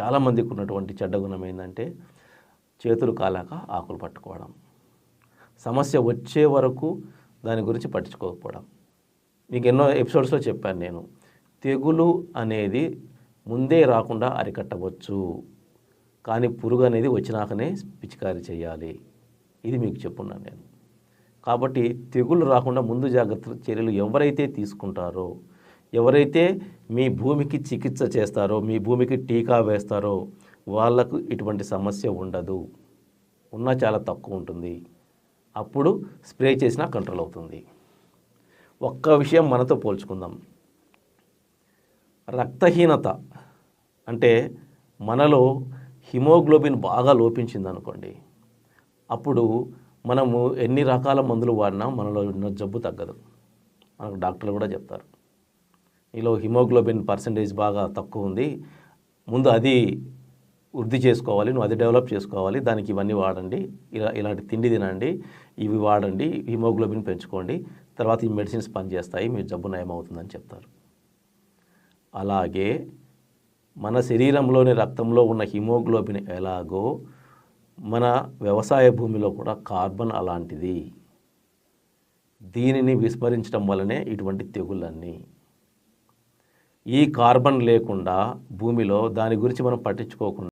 చాలామందికి ఉన్నటువంటి చెడ్డ గుణం ఏంటంటే చేతులు కాలాక ఆకులు పట్టుకోవడం. సమస్య వచ్చే వరకు దాని గురించి పట్టించుకోకపోవడం. మీకు ఎన్నో ఎపిసోడ్స్లో చెప్పాను నేను. తెగులు అనేది ముందే రాకుండా అరికట్టవచ్చు. కానీ పురుగు అనేది వచ్చినాకనే పిచికారీ చేయాలి. ఇది మీకు చెప్పున్నాను నేను. కాబట్టి తెగులు రాకుండా ముందు జాగ్రత్త చర్యలు ఎవరైతే తీసుకుంటారో ఎవరైతే మీ భూమికి చికిత్స చేస్తారో మీ భూమికి టీకా వేస్తారో వాళ్ళకు ఇటువంటి సమస్య ఉండదు. ఉన్నా చాలా తక్కువ ఉంటుంది. అప్పుడు స్ప్రే చేసినా కంట్రోల్ అవుతుంది. ఒక్క విషయం మనతో పోల్చుకుందాం. రక్తహీనత అంటే మనలో హిమోగ్లోబిన్ బాగా లోపించింది అనుకోండి అప్పుడు మనము ఎన్ని రకాల మందులు వాడినా మనలో ఉన్న జబ్బు తగ్గదు. మనకు డాక్టర్లు కూడా చెప్తారు. మీలో హిమోగ్లోబిన్ పర్సంటేజ్ బాగా తక్కువ ఉంది. ముందు అది వృద్ధి చేసుకోవాలి నువ్వు అది డెవలప్ చేసుకోవాలి. దానికి ఇవన్నీ వాడండి. ఇలా ఇలాంటి తిండి తినండి. ఇవి వాడండి. హిమోగ్లోబిన్ పెంచుకోండి. తర్వాత ఈ మెడిసిన్స్ పనిచేస్తాయి. మీ జబ్బు నయమవుతుందని చెప్తారు. అలాగే మన శరీరంలోని రక్తంలో ఉన్న హిమోగ్లోబిన్ ఎలాగో మన వ్యవసాయ భూమిలో కూడా కార్బన్ అలాంటిది. దీనిని విస్మరించడం వల్లనే ఇటువంటి తెగుళ్ళన్నీ ఈ కార్బన్ లేకుండా భూమిలో దాని గురించి మనం పట్టించుకోకుండా